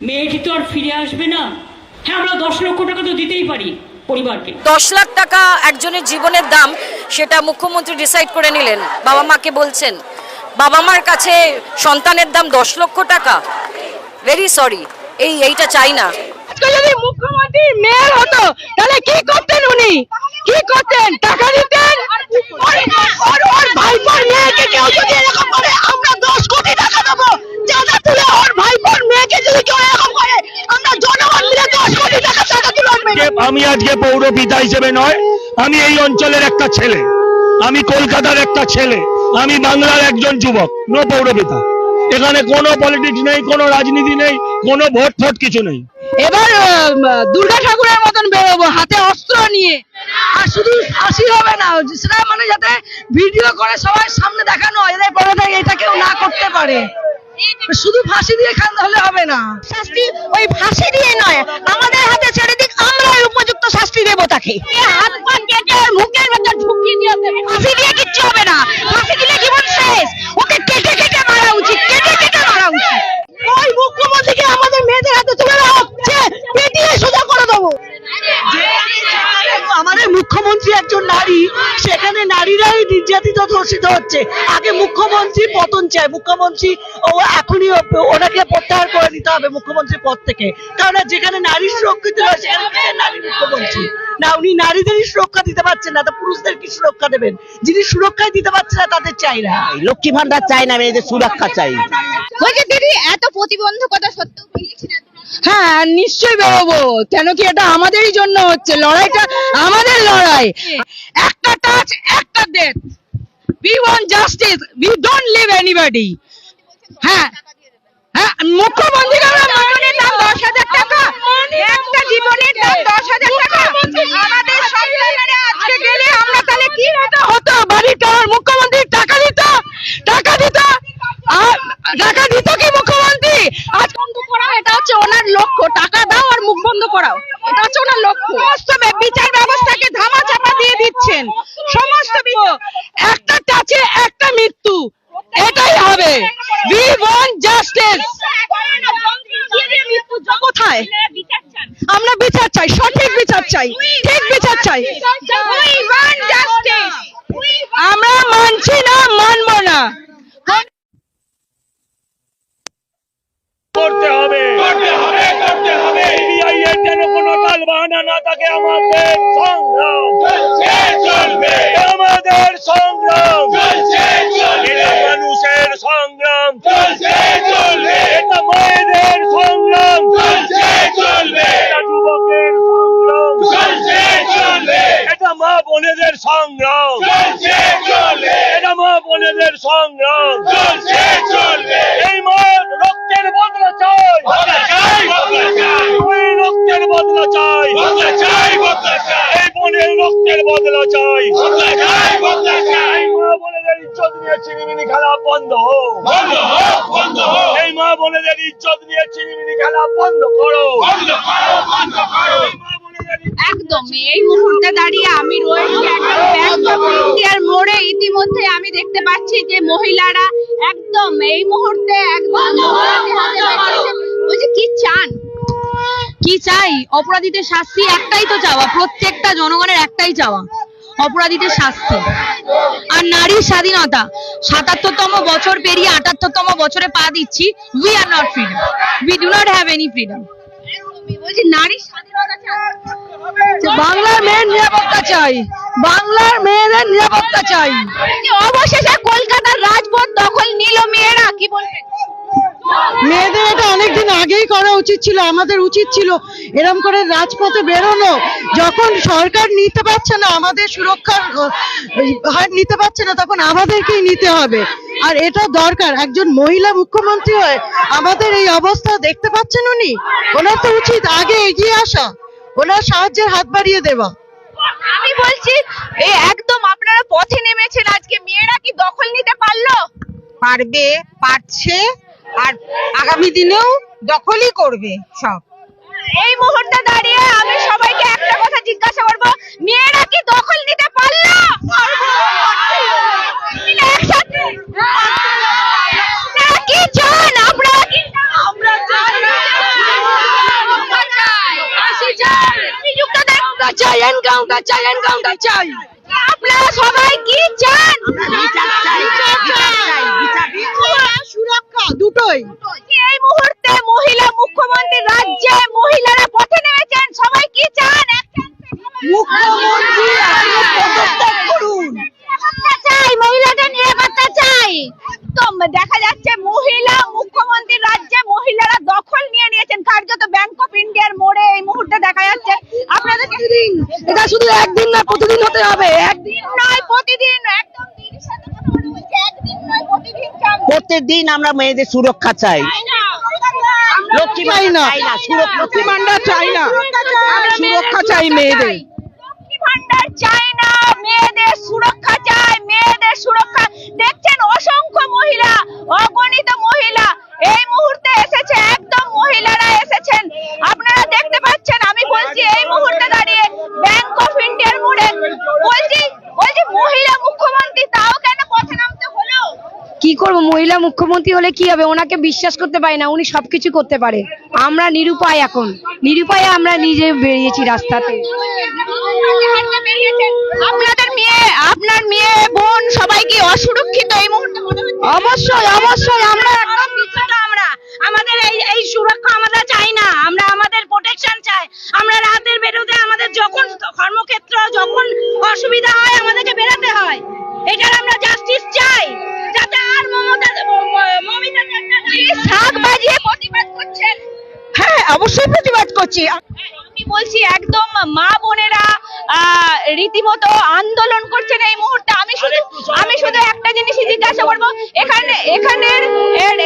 মেয়েটি তো আর ফিরে আসবে না। হ্যাঁ আমরা দশ লক্ষ টাকা তো দিতেই পারি পরিবারকে। দশ লাখ টাকা একজনের জীবনের দাম সেটা মুখ্যমন্ত্রী ডিসাইড করে নিলেন। বাবা মাকে বলছেন বাবা মার কাছে সন্তানের দাম দশ লক্ষ টাকা। ভেরি সরি এই এইটা চাই না। যদি মুখ্যমন্ত্রী মেয়র হতো তাহলে কি করতেন উনি? কি করতেন? টাকা দিতেন? ওর ওর ভাইপোর মেয়েকে কেউ যদি এরকম করে আমরা দশ কোটি টাকা দেবো চাঁদা তুলে ওর ভাইপোর মেয়েকে যদি কেউ এরকম করে আমরা জনগণ মিলে দশ কোটি টাকা চাঁদা তুলে আজকে আমি আজকে পৌরপিতা হিসেবে নয় আমি এই অঞ্চলের একটা ছেলে। আমি কলকাতার একটা ছেলে আমি বাংলার একজন যুবক নো পৌরপিতা। এখানে কোনো পলিটিক্স নেই কোনো রাজনীতি নেই কোনো ভোট ফোট কিছু নেই। এবার দুর্গা ঠাকুরের মতন বেরোবো হাতে অস্ত্র নিয়ে। আর শুধু ফাঁসি হবে না সেটা মানে যাতে ভিডিও করে সবার সামনে দেখানো হয় যাতে পরে এটা কেউ না করতে পারে। শুধু ফাঁসি দিয়ে খান হলে হবে না। শাস্তি ওই ফাঁসি দিয়ে নয় আমাদের হাতে ছেড়ে দিক উপযুক্ত শাস্তি দেবো তাকে। হাত পা কেটে মুখের ভেতর ঢুকিয়ে দিয়ে ফাঁসি দিয়ে কিচ্ছু হবে না। ফাঁসি দিলে জীবন শেষ। ওকে কেটে কেটে মারা উচিত কেটে কেটে মারা উচিত। ওই মুখ্যমন্ত্রীকে আমাদের মেয়েদের হাতে তুলে দেওয়া হচ্ছে। পেটিয়ে সোজা করে দেবো। মুখ্যমন্ত্রী একজন নারী সেখানে নারীরাই নির্যাতিত ধর্ষিত হচ্ছে। আগে মুখ্যমন্ত্রী পতন চায়। মুখ্যমন্ত্রী ও এখনই ওনাকে প্রত্যাহার করে নিতে হবে মুখ্যমন্ত্রী পদ থেকে। কারণ যেখানে নারী সুরক্ষিত হয় সেখানে নারী মুখ্যমন্ত্রী? না উনি নারীদেরই সুরক্ষা দিতে পারছেন না তা পুরুষদের কি সুরক্ষা দেবেন? যিনি সুরক্ষায় দিতে পারছে না তাদের চাই না। লক্ষ্মী ভান্ডার চাই না মেয়েদের সুরক্ষা চাই। দিদি এত প্রতিবন্ধকতা সত্ত্বেও বেরিয়েছেন। হ্যাঁ নিশ্চয়ই বেরোবো। কেন কি এটা আমাদেরই জন্য হচ্ছে? লড়াইটা আমাদের লড়াই। একটা টাচ একটা death we want justice we don't leave anybody হ্যাঁ। হ্যাঁ মুখ্যমন্ত্রী টাকা? দিত? টাকা দিত? টাকা দিত কি মুখ্যমন্ত্রী আজ বন্ধ করা এটা লক্ষ্য টাকা দাও আর মুখ বন্ধ করাও এটা হচ্ছে ওনার লক্ষ্য সমস্ত বে- বিচার ব্যবস্থাকে ধামা চাপা দিয়ে দিচ্ছেন সমস্ত বি- একটা টাচে একটা মৃত্যু এটাই হবে উই ওয়ান্ট জাস্টিস কোথায় আমরা বিচার চাই সঠিক বিচার চাই ঠিক বিচার চাই আমরা মানছি না মানবো না করতে হবে করতে হবে করতে হবে সিবিআই এর যেন কোনো টাল বাহানা না থাকে আমাদের সংগ্রাম। চলছে চলবে। আমাদের সংগ্রাম। এটা মানুষের সংগ্রাম। চলছে চলবে। এটা মায়েদের সংগ্রাম। চলছে চলবে। এটা যুবকের সংগ্রাম। চলছে চলবে। এটা মা বোনেদের সংগ্রাম। চলছে চলবে। এটা মা বোনেদের সংগ্রাম। চলছে চলবে। এই মায়ের রক্তের বদলা চাই ওই রক্তের বদলা চাই। বদলা চাই বদলা চাই। এই বোনের রক্তের বদলা চাই। বদলা চাই বদলা চাই। এই মা বোনেদের ইজ্জত নিয়ে চিনিমিনি খেলা বন্ধ এই মা বোনেদের ইজ্জত নিয়ে চিনিমিনি খেলা বন্ধ করো। একদম এই মুহূর্তে দাঁড়িয়ে আমি রয়েছি একদম ব্যাংক অফ ইন্ডিয়ার মোড়ে। ইতিমধ্যে আমি দেখতে পাচ্ছি যে মহিলারা একদম এই মুহূর্তে একদম। বলছে কি চান? কি চাই? অপরাধীদের শাস্তি একটাই তো চাওয়া। প্রত্যেকটা জনগণের একটাই চাওয়া। অপরাধীদের শাস্তি। আর নারীর স্বাধীনতা। সাতাত্তরতম বছর পেরিয়ে আটাত্তরতম বছরে পা দিচ্ছি। We are not freedom we do not have any freedom. বলছে নারীর স্বাধীনতা বাংলার মেয়ের নিরাপত্তা চাই বাংলার মেয়েদের নিরাপত্তা চাই। অবশেষে কলকাতার রাজপথ দখল নিল মেয়েরা কি বলবেন? মেয়েদের এটা অনেকদিন আগেই করা উচিত ছিল আমাদের উচিত ছিল এরম করে রাজপথে বেরোনো। যখন সরকার নিতে পারছে না আমাদের সুরক্ষার হার নিতে পারছে না তখন আমাদেরকেই নিতে হবে। আর এটা দরকার একজন মহিলা মুখ্যমন্ত্রী হয়ে আমাদের এই অবস্থা দেখতে পাচ্ছেন উনি? ওনার তো উচিত আগে এগিয়ে আসা ওনার সাহায্যের হাত বাড়িয়ে দেওয়া। আমি বলছি এই একদম আপনারা পথে নেমেছেন আজকে মেয়েরা কি দখল নিতে পারল? পারবে পারছে আর আগামী দিনেও দখলই করবে সব। এই মুহূর্তে দাঁড়িয়ে আমি সবাইকে একটা কথা জিজ্ঞাসা করব মেয়েরা কি দখল নিতে পারল মিলে একসাথে আপনারা কি চান আপনারা কি চান? আমরা চাই অভিযুক্তদের চাই এনকাউন্টার চাই এনকাউন্টার চাই আপনারা সবাই কি চান সুরক্ষা দুটোই এই মুহূর্তে মহিলা মুখ্যমন্ত্রী রাজ্যে মহিলারা পথে নেমেছেন সবাই কি চান মুখ্যমন্ত্রী আপনি পদত্যাগ করুন নিরাপত্তা চাই মহিলাদের নিরাপত্তা চাই তো দেখা যাচ্ছে মহিলা মুখ্যমন্ত্রী রাজ্যে মহিলারা দখল নিয়ে নিয়েছেন কার্যত ব্যাংক অফ ইন্ডিয়ার মোড়ে এই মুহূর্তে দেখা যাচ্ছে আপনাদের প্রতিদিন এটা শুধু একদিন না প্রতিদিন হতে হবে একদিন একদিন নয় প্রতিদিন একদম দিদির সাথে কথা বলে বলছি একদিন নয় প্রতিদিন চান প্রত্যেক দিন আমরা মেয়েদের সুরক্ষা চাই। লক্ষ্মী চাই না চাই না সুরক্ষা লক্ষ্মী ভান্ডার চাই না। সুরক্ষা চাই মেয়েদের। লক্ষ্মী ভান্ডার চাই না মেয়েদের সুরক্ষা চাই মেয়েদের সুরক্ষা। দেখছেন অসংখ্য মহিলা অগণিত মহিলা এই মুহূর্তে এসেছে একদম মহিলারা এসেছেন। আপনারা দেখতে পাচ্ছেন আমি বলছি এই মুহূর্তে দাঁড়িয়ে ব্যাংক অফ ইন্ডিয়ার মোড়ে বলছি বলছি মহিলা মুখ্যমন্ত্রী তাও কেন পথে নামতে হলো কি করব? মহিলা মুখ্যমন্ত্রী হলে কি হবে? ওনাকে বিশ্বাস করতে পারি না উনি সবকিছু করতে পারে। আমরা নিরুপায় এখন। নিরুপায়ে আমরা নিজে বেরিয়েছি রাস্তাতে। আপনাদের মেয়ে আপনার মেয়ে বোন সবাই কি অসুরক্ষিত এই মুহূর্তে? অবশ্যই অবশ্যই আমরা একদম আমরা। আমাদের এই এই সুরক্ষা আমরা চাই না। আমরা আমাদের প্রোটেকশন চাই। করছি। আমি বলছি একদম মা বোনেরা রীতিমতো আন্দোলন করছেন এই মুহূর্তে। আমি শুধু আমি শুধু একটা জিনিসই জিজ্ঞাসা করব। এখানে এখানের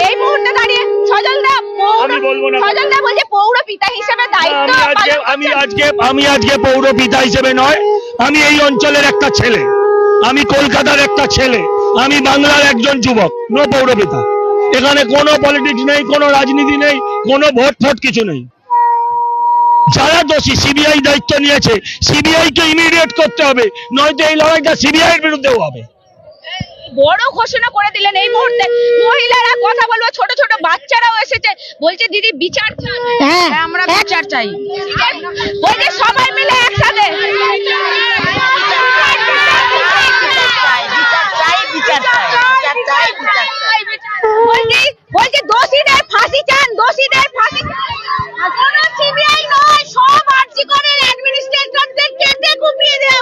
এই মুহূর্তে দাঁড়িয়ে সজলদা আমি বলব না। সজলদা বলছে পৌর পিতা হিসেবে দায়িত্ব আমি আজকে আমি আজকে আমি আজকে পৌর পিতা হিসেবে নয় আমি এই অঞ্চলের একটা ছেলে। আমি কলকাতার একটা ছেলে। আমি বাংলার একজন যুবক নো পৌর পিতা। এখানে কোনো পলিটিক্স নেই কোনো রাজনীতি নেই কোনো ভোট ফোট কিছু নেই। যারা দোষী সিবিআই দায়িত্ব নিয়েছে সিবিআই কে ইমিডিয়েট করতে হবে নয়তো এই লড়াইটা সিবিআই এর বিরুদ্ধেও হবে। বড় ঘোষণা করে দিলেন এই মুহূর্তে। মহিলারা কথা বলব ছোট ছোট বাচ্চারাও এসেছে। বলছে দিদি বিচার চান হ্যাঁ আমরা বিচার চাই। বলছে সবাই মিলে একসাথে। বলছি বলছি দোষীদের ফাঁসি চান, দোষীদের ফাঁসি কোনো সিবিআই নয়, সব আর্জি করে অ্যাডমিনিস্ট্রেটরদের কেটে কুপিয়ে দেওয়া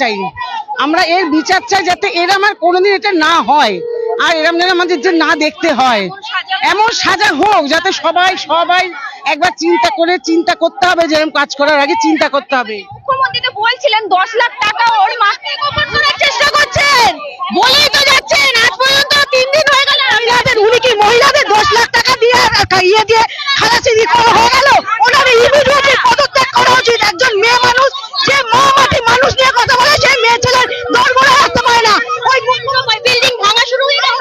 চাই আমরা এর বিচার চাই যাতে এরম আর কোনোদিন এটা না হয়। আর এরম যেন আমাদের যে না দেখতে হয়। এমন সাজা হোক যাতে সবাই সবাই একবার চিন্তা করে চিন্তা করতে হবে যে এরম কাজ করার আগে চিন্তা করতে হবে। মুখ্যমন্ত্রী তো বলছিলেন, দশ লাখ টাকা ওর গোপন করার চেষ্টা করছেন। বলেই তো যাচ্ছেন, আজ পর্যন্ত তিন দিন হয়ে গেল মহিলাদের উনি কি মহিলাদের দশ লাখ টাকা দিয়ে ইয়ে দিয়ে খালাসি হয়ে গেল? ওনার ইমিডিয়েটলি পদত্যাগ করা উচিত। একজন মেয়ে মানুষ যে মহামাটি মানুষ নিয়ে কথা বলে সেই মেয়ে ছেলের দর করে রাখতে পারে না। ওই বিল্ডিং ভাঙা শুরু হয়ে গেল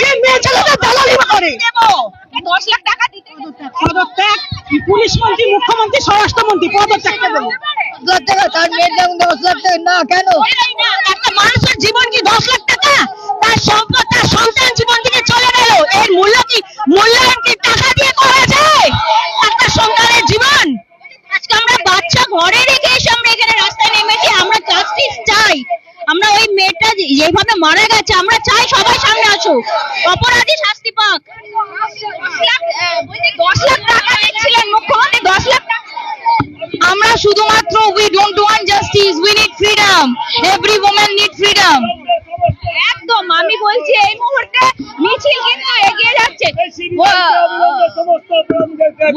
যে মেয়ে ছেলেদের দালালি করে। দশ লাখ টাকা দিতে পদত্যাগ পুলিশ মন্ত্রী মুখ্যমন্ত্রী স্বরাষ্ট্রমন্ত্রী পদত্যাগ দেবো না কেন? একটা মানুষের জীবন কি দশ লাখ টাকা? তার সম্পদ জীবন থেকে চলে গেল। এর মূল্য কি? মূল্যায়ন কি টাকা দিয়ে করা যায়? একটা সন্তানের জীবন। আজকে আমরা বাচ্চা ঘরে রেখে এসে আমরা এখানে রাস্তায় নেমেছি, আমরা জাস্টিস চাই। আমরা ওই মেয়েটা যেভাবে মারা গেছে, আমরা চাই সবাই সামনে আসুক। অপরাধী শাস্তি পাক। দশ লাখ টাকা মুখ্যমন্ত্রী, দশ লাখ আমরা শুধুমাত্র we don't want justice we need freedom every woman need freedom একদম আমি বলছি এই মুহূর্তে মিছিল কিন্তু এগিয়ে যাচ্ছে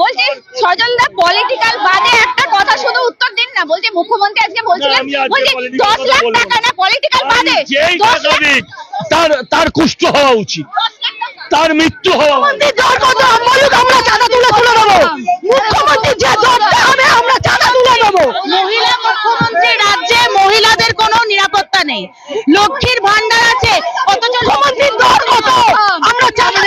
বলছি সজলদা পলিটিক্যাল বাদে একটা কথা শুধু উত্তর দিন না বলছি মুখ্যমন্ত্রী আজকে বলছিলেন বলছি দশ লাখ টাকা না পলিটিক্যাল বাদে তার তার কুষ্ঠ হওয়া উচিত। তার মৃত্যু হওয়া উচিত। আমরা চাঁদা তুলে তুলে দেবো মুখ্যমন্ত্রী যে ধরতে হবে আমরা চাঁদা তুলে দেবো মহিলা মুখ্যমন্ত্রী রাজ্যে মহিলাদের কোনো নিরাপত্তা নেই। লক্ষ্মীর ভান্ডার আছে অথচ মুখ্যমন্ত্রীর দর কত? আমরা চাঁদা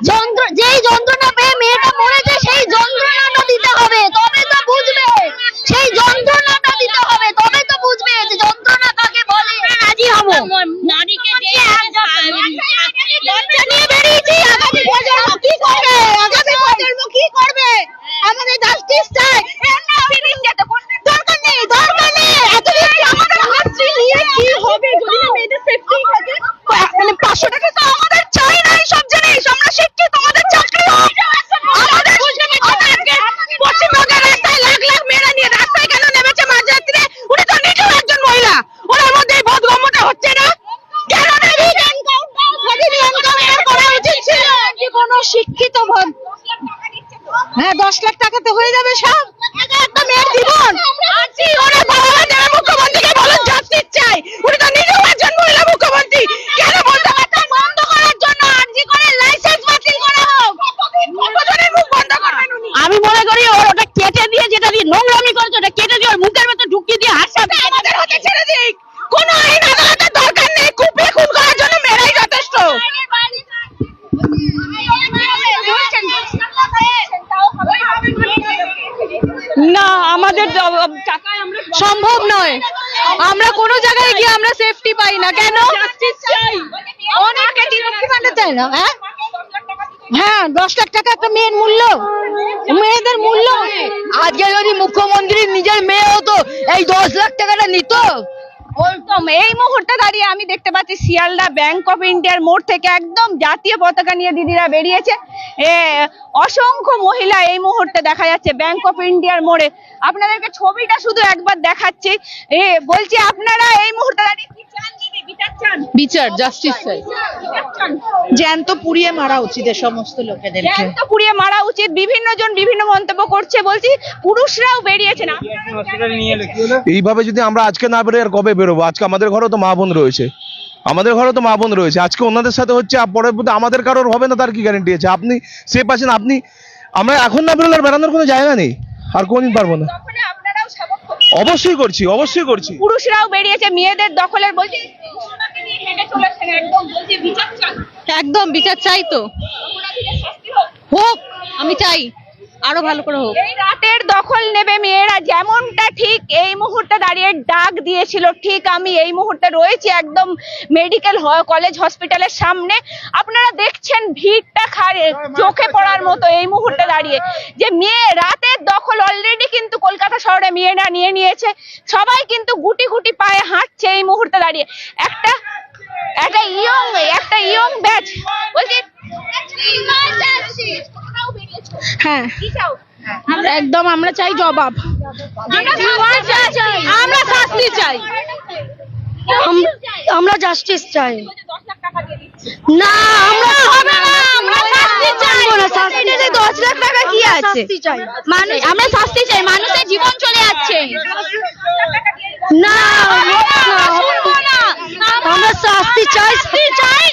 যন্ত্র যেই যন্ত্রণা পেয়ে মেয়েটা মরেছে সেই যন্ত্রণাটা দিতে হবে তবে তো বুঝবে সেই যন্ত্রণাটা দিতে হবে তবে তো বুঝবে যে যন্ত্রণা কাকে বলে রাজি হব নারীকে বাচ্চা নিয়ে বেরিয়েছি আগামী প্রজন্ম কি করবে আগামী প্রজন্ম কি করবে আমাদের জাস্টিস চাই দরকার নেই দরকার নেই এত বেশি আমাদের হাতছি নিয়ে কি হবে যদি না মেয়েদের সেফটি থাকে মানে পাঁচশো টাকা তো আমাদের চাই না সব জিনিস আমরা শিক্ষিত আমাদের চাকরি হোক আমাদের আমাদেরকে পশ্চিমবঙ্গের রাস্তায় লাখ লাখ মেয়েরা নিয়ে রাস্তায় কেন নেমেছে মাঝরাত্রে উনি তো নিজেও একজন মহিলা ওনার মধ্যে এই বোধগম্যটা হচ্ছে না কেন নেবে সেদিন এনকাউন্টার করা উচিত ছিল যে কোনো শিক্ষিত ভোট হ্যাঁ দশ লাখ টাকাতে হয়ে যাবে সব এটা একটা মেয়ের জীবন আজই ওরা বাবা মা যারা মুখ্যমন্ত্রীকে বলেন জাস্টিস চাই উনি তো নিজেও একজন মহিলা মুখ্যমন্ত্রী কেন বলতে পারছেন বন্ধ করার জন্য আরজি করে লাইসেন্স বাতিল করা হোক কতজনের মুখ বন্ধ করবেন উনি আমি মনে করি ওর ওটা কেটে দিয়ে যেটা দিয়ে নোংরামি করেছে ওটা কেটে দিয়ে ওর মুখের ভেতর ঢুকিয়ে দিয়ে হাসপাতাল আমাদের হাতে ছেড়ে দিক কোনো আইন আদালতের দরকার নেই কুপিয়ে খুন করার জন্য মেয়েরাই যথেষ্ট না, আমাদের সম্ভব নয়। আমরা কোনো জায়গায় গিয়ে আমরা সেফটি পাই না। কেন? হ্যাঁ? হ্যাঁ দশ লাখ টাকা একটা মেয়ের মূল্য। মেয়েদের মূল্য। আজকে যদি মুখ্যমন্ত্রী নিজের মেয়ে হতো, এই দশ লাখ টাকাটা নিত। একদম এই মুহূর্তে দাঁড়িয়ে আমি দেখতে পাচ্ছি শিয়ালদা ব্যাংক অফ ইন্ডিয়ার মোড় থেকে একদম জাতীয় পতাকা নিয়ে দিদিরা বেরিয়েছে। এ, অসংখ্য মহিলা এই মুহূর্তে দেখা যাচ্ছে ব্যাংক অফ ইন্ডিয়ার মোড়ে। আপনাদেরকে ছবিটা শুধু একবার দেখাচ্ছি। এ, বলছি আপনারা এই মুহূর্তে দাঁড়িয়ে বিচার জাস্টিস চাই। জ্যান্ত পুড়িয়ে মারা উচিত এ সমস্ত লোকেদেরকে। জ্যান্ত পুড়িয়ে মারা উচিত। বিভিন্ন জন বিভিন্ন মন্তব্য করছে। বলছি পুরুষরাও বেরিয়েছেন। এইভাবে যদি আমরা আজকে না বেরোই আর কবে বেরোবো? আজকে আমাদের ঘরেও তো মা বোন রয়েছে। আমাদের ঘরেও তো মা বোন রয়েছে। আজকে ওনাদের সাথে হচ্ছে পরের মধ্যে আমাদের কারোর হবে না তার কি গ্যারেন্টি আছে? আপনি সেফ আছেন আপনি আমরা এখন না বেরোলে আর বেড়ানোর কোনো জায়গা নেই। আর কোনদিন পারব না। অবশ্যই করছি অবশ্যই করছি। পুরুষরাও বেরিয়েছে মেয়েদের দখলের বলছি একদম বিচার চান একদম বিচার চাই তো। অপরাধীদের শাস্তি হোক। হোক আমি চাই। আরও ভালো করে হোক। এই রাতের দখল নেবে মেয়েরা যেমনটা ঠিক এই মুহূর্তে দাঁড়িয়ে ডাক দিয়েছিল ঠিক আমি এই মুহূর্তে রয়েছি একদম মেডিকেল কলেজ হসপিটালের সামনে। আপনারা দেখছেন ভিড়টা খারে চোখে পড়ার মতো এই মুহূর্তে দাঁড়িয়ে। যে মেয়ে রাতের দখল অলরেডি কিন্তু কলকাতা শহরে মেয়েরা নিয়ে নিয়েছে। সবাই কিন্তু গুটি গুটি পায়ে হাঁটছে এই মুহূর্তে দাঁড়িয়ে। একটা একটা ইয়ং একটা ইয়ং ব্যাচ বলছি হ্যাঁ। একদম আমরা চাই জবাব। আমরা শাস্তি চাই। আমরা জাস্টিস চাই। না আমরা হবে না আমরা শাস্তি চাই। না শাস্তি চাই। 10 লাখ টাকা কি আছে? মানুষ আমরা শাস্তি চাই। মানুষের জীবন চলে যাচ্ছে। না না। আমরা শাস্তি চাই শাস্তি চাই।